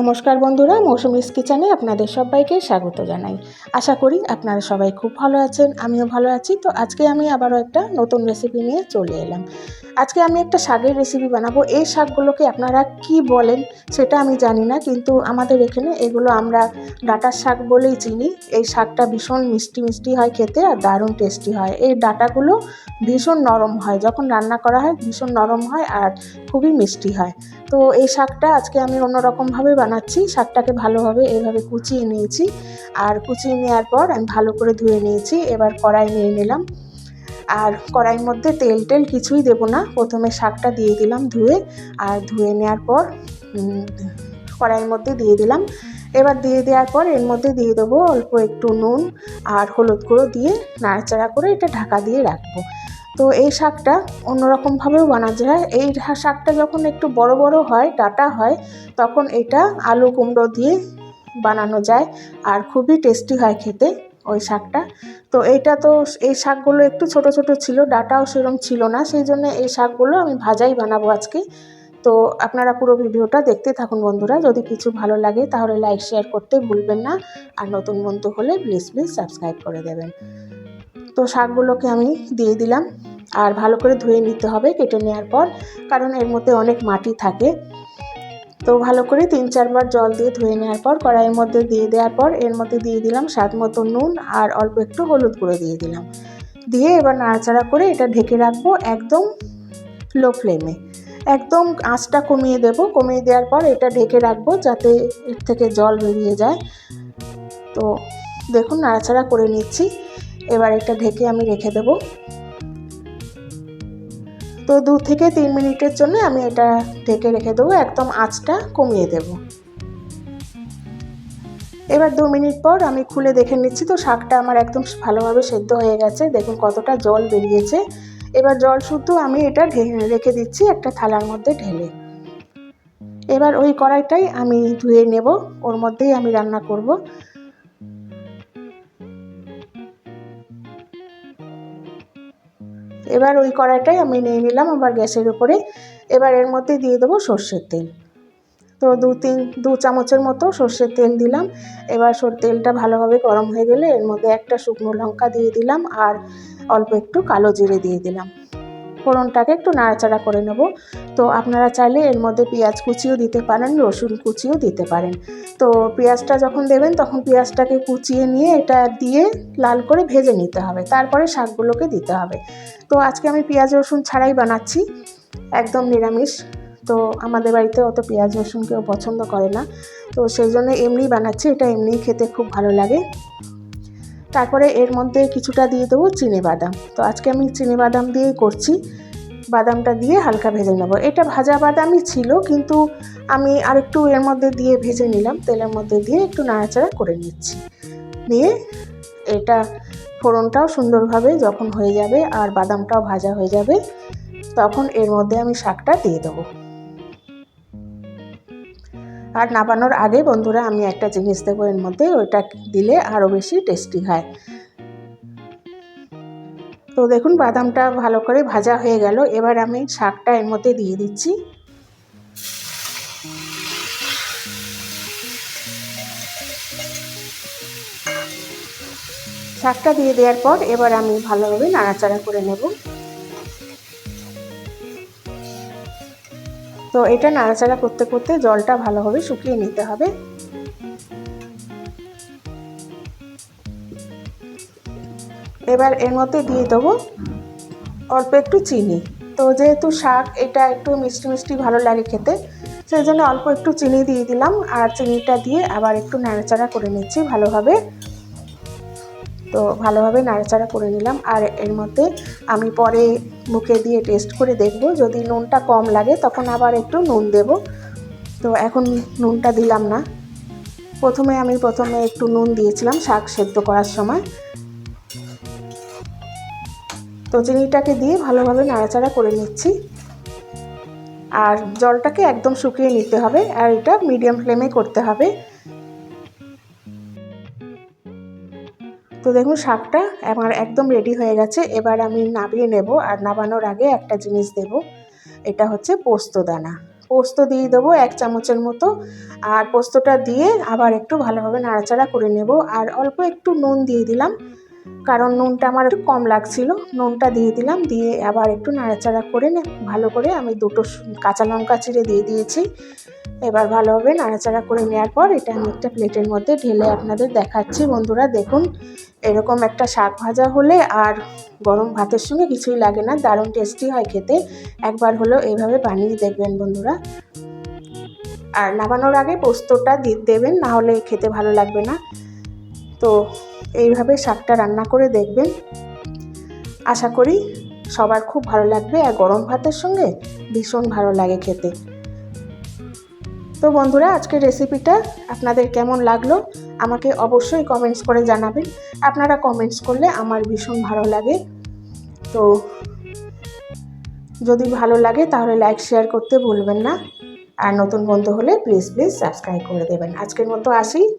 নমস্কার বন্ধুরা, মৌসুমিস কিচেনে আপনাদের সবাইকে স্বাগত জানাই। আশা করি আপনারা সবাই খুব ভালো আছেন, আমিও ভালো আছি। তো আজকে আমি আবারও একটা নতুন রেসিপি নিয়ে চলে এলাম। আজকে আমি একটা শাকের রেসিপি বানাবো। এই শাকগুলোকে আপনারা কি বলেন সেটা আমি জানি না, কিন্তু আমাদের এখানে এগুলো আমরা ডাটার শাক বলেই চিনি। এই শাকটা ভীষণ মিষ্টি মিষ্টি হয় খেতে আর দারুণ টেস্টি হয়। এই ডাটাগুলো ভীষণ নরম হয়। যখন রান্না করা হয়, ভীষণ নরম হয় আর খুবই মিষ্টি হয়। তো এই শাকটা আজকে আমি অন্যরকমভাবে বানাচ্ছি শাকটাকে ভালোভাবে এভাবে কুচিয়ে নিয়েছি। আর কুচিয়ে নেওয়ার পর আমি ভালো করে ধুয়ে নিয়েছি, এবার কড়াই নিয়ে নিলাম। আর কড়াইয়ের মধ্যে তেল টেল কিছুই দেবো না, প্রথমে শাকটা দিয়ে দিলাম ধুয়ে। আর ধুয়ে নেওয়ার পর কড়াইয়ের মধ্যে দিয়ে দিলাম। এবার দিয়ে দেওয়ার পর এর মধ্যে দিয়ে দেবো অল্প একটু নুন আর হলুদ গুঁড়ো দিয়ে নাড়াচাড়া করে এটা ঢাকা দিয়ে রাখব। তো এই শাকটা অন্যরকমভাবেও বানা যায়। এই শাকটা যখন একটু বড় বড় হয়, ডাটা হয়, তখন এটা আলু কুমড়ো দিয়ে বানানো যায় আর খুবই টেস্টি হয় খেতে ওই শাকটা। তো এইটা তো এই শাকগুলো একটু ছোট ছোট ছিল, ডাটাও সেরকম ছিল না, সেই জন্য এই শাকগুলো আমি ভাজাই বানাবো আজকে। তো আপনারা পুরো ভিডিওটা দেখতে থাকুন বন্ধুরা, যদি কিছু ভালো লাগে তাহলে লাইক, শেয়ার করতে ভুলবেন না। আর নতুন বন্ধু হলে প্লিজ প্লিজ সাবস্ক্রাইব করে দেবেন। তো শাকগুলোকে আমি দিয়ে দিলাম আর ভালো করে ধুয়ে নিতে হবে কেটে নেওয়ার পর, কারণ এর মধ্যে অনেক মাটি থাকে। তো ভালো করে তিন চারবার জল দিয়ে ধুয়ে নেওয়ার পর, কড়াইয়ের মধ্যে দিয়ে দেওয়ার পর এর মধ্যে দিয়ে দিলাম স্বাদ মতো নুন আর অল্প একটু হলুদ গুঁড়ো দিয়ে দিলাম। দিয়ে এবার নাড়াচাড়া করে এটা ঢেকে রাখব একদম লো ফ্লেমে। একদম আঁচটা কমিয়ে দেব। কমিয়ে দেওয়ার পর এটা ঢেকে রাখব যাতে এর থেকে জল বেরিয়ে যায়। তো দেখুন, নাড়াচাড়া করে নিচ্ছি। এবার এটা ঢেকে আমি রেখে দেব। তো দু থেকে তিন মিনিটের জন্য আমি এটা ঢেকে রেখে দেবো, একদম আঁচটা কমিয়ে দেব। এবার দু মিনিট পর আমি খুলে দেখে নিচ্ছি, তো শাকটা আমার একদম ভালোভাবে সেদ্ধ হয়ে গেছে। দেখুন কতটা জল বেরিয়েছে। এবার জল শুদ্ধ আমি এটা রেখে দিচ্ছি একটা থালার মধ্যে ঢেলে। এবার ওই কড়াইটাই আমি ধুয়ে নেব, ওর মধ্যেই আমি রান্না করব। এবার ওই কড়াইটাই আমি নিয়ে নিলাম, আবার গ্যাসের উপরে। এবার এর মধ্যে দিয়ে দেবো সর্ষের তেল। তো দু তিন, দু চামচের মতো সর্ষের তেল দিলাম। এবার সর, তেলটা ভালোভাবে গরম হয়ে গেলে এর মধ্যে একটা শুকনো লঙ্কা দিয়ে দিলাম, আর অল্প একটু কালো জিরে দিয়ে দিলাম। ফোড়নটাকে একটু নাড়াচাড়া করে নেব। তো আপনারা চাইলে এর মধ্যে পেঁয়াজ কুচিও দিতে পারেন, রসুন কুচিও দিতে পারেন। তো পেঁয়াজটা যখন দেবেন তখন পেঁয়াজটাকে কুচিয়ে নিয়ে এটা দিয়ে লাল করে ভেজে নিতে হবে। তারপরে শাকগুলোকে দিতে হবে। তো আজকে আমি পেঁয়াজ, রসুন ছাড়াই বানাচ্ছি। একদম নিরামিষ। তো আমাদের বাড়িতে অত পেঁয়াজ, রসুন কেউ পছন্দ করে না। তো সেই জন্য এমনি বানাচ্ছি। এটা এমনিই খেতে খুব ভালো লাগে। তারপরে এর মধ্যে কিছুটা দিয়ে দেবো চিনি বাদাম। তো আজকে আমি চিনি বাদাম দিয়েই করছি। বাদামটা দিয়ে হালকা ভেজে নেব। এটা ভাজা বাদামই ছিল, কিন্তু আমি আরেকটু এর মধ্যে দিয়ে ভেজে নিলাম। তেলের মধ্যে দিয়ে একটু নাড়াচাড়া করে নিচ্ছি। দিয়ে এটা ফোড়নটাও সুন্দরভাবে যখন হয়ে যাবে আর বাদামটাও ভাজা হয়ে যাবে, তখন এর মধ্যে আমি শাকটা দিয়ে দেবো। আর নাবানোর আগে বন্ধুরা আমি একটা জিনিস দেবো, এর মধ্যে ওইটা দিলে আরও বেশি টেস্টি হয়। তো দেখুন, বাদামটা ভালো করে ভাজা হয়ে গেল। এবার আমি শাকটা এর মধ্যে দিয়ে দিচ্ছি। শাকটা দিয়ে দেওয়ার পর এবার আমি ভালোভাবে নাড়াচাড়া করে নেব। তো এটা নাড়াচাড়া করতে করতে জলটা ভালোভাবে শুকিয়ে নিতে হবে। এবার এর মধ্যে দিয়ে দেবো অল্প একটু চিনি। তো যেহেতু শাক, এটা একটু মিষ্টি মিষ্টি ভালো লাগে খেতে, সেই জন্য অল্প একটু চিনি দিয়ে দিলাম। আর চিনিটা দিয়ে আবার একটু নাড়াচাড়া করে নিচ্ছি ভালোভাবে। তো ভালোভাবে নাড়াচাড়া করে নিলাম আর এর মধ্যে আমি পরে মুখে দিয়ে টেস্ট করে দেখব। যদি নুনটা কম লাগে, তখন আবার একটু নুন দেব। তো এখন নুনটা দিলাম না। প্রথমে আমি প্রথমে একটু নুন দিয়েছিলাম শাক সেদ্ধ করার সময়। তো চিনিটাকে দিয়ে ভালোভাবে নাড়াচাড়া করে নিচ্ছি। আর জলটাকে একদম শুকিয়ে নিতে হবে। আর এটা মিডিয়াম ফ্লেমে করতে হবে। তো দেখুন, শাকটা আমার একদম রেডি হয়ে গেছে। এবার আমি নাবিয়ে নেব আর নাবানোর আগে একটা জিনিস দেব। এটা হচ্ছে পোস্ত দানা। পোস্ত দিয়ে দেবো এক চামচের মতো আর পোস্তটা দিয়ে আবার একটু ভালোভাবে নাড়াচাড়া করে নেব। আর অল্প একটু নুন দিয়ে দিলাম, কারণ নুনটা আমার একটু কম লাগছিল। নুনটা দিয়ে দিলাম, দিয়ে আবার একটু নাড়াচাড়া করে নে, ভালো করে আমি দুটো কাঁচা লঙ্কা চিড়ে দিয়ে দিয়েছি। এবার ভালোভাবে নাড়াচাড়া করে নেওয়ার পর এটা আমি একটা প্লেটের মধ্যে ঢেলে আপনাদের দেখাচ্ছি। বন্ধুরা, দেখুন, এরকম একটা শাক ভাজা হলে আর গরম ভাতের সঙ্গে কিছুই লাগে না, দারুণ টেস্টি হয় খেতে। একবার হলেও এইভাবে বানিয়ে দেখবেন বন্ধুরা। আর নামানোর আগে পোস্তটা দেবেন, না হলে খেতে ভালো লাগবে না। তো এইভাবে শাকটা রান্না করে দেখবেন। আশা করি সবার খুব ভালো লাগবে, আর গরম ভাতের সঙ্গে ভীষণ ভালো লাগে খেতে। তো বন্ধুরা, আজকের রেসিপিটা আপনাদের কেমন লাগল? আমাকে অবশ্যই কমেন্টস করে জানাবেন। আপনারা কমেন্টস করলে আমার ভীষণ ভালো লাগে। তো যদি ভালো লাগে, তাহলে লাইক শেয়ার করতে ভুলবেন না। আর নতুন বন্ধু হলে প্লিজ প্লিজ সাবস্ক্রাইব করে দেবেন। আজকের মতো আসি।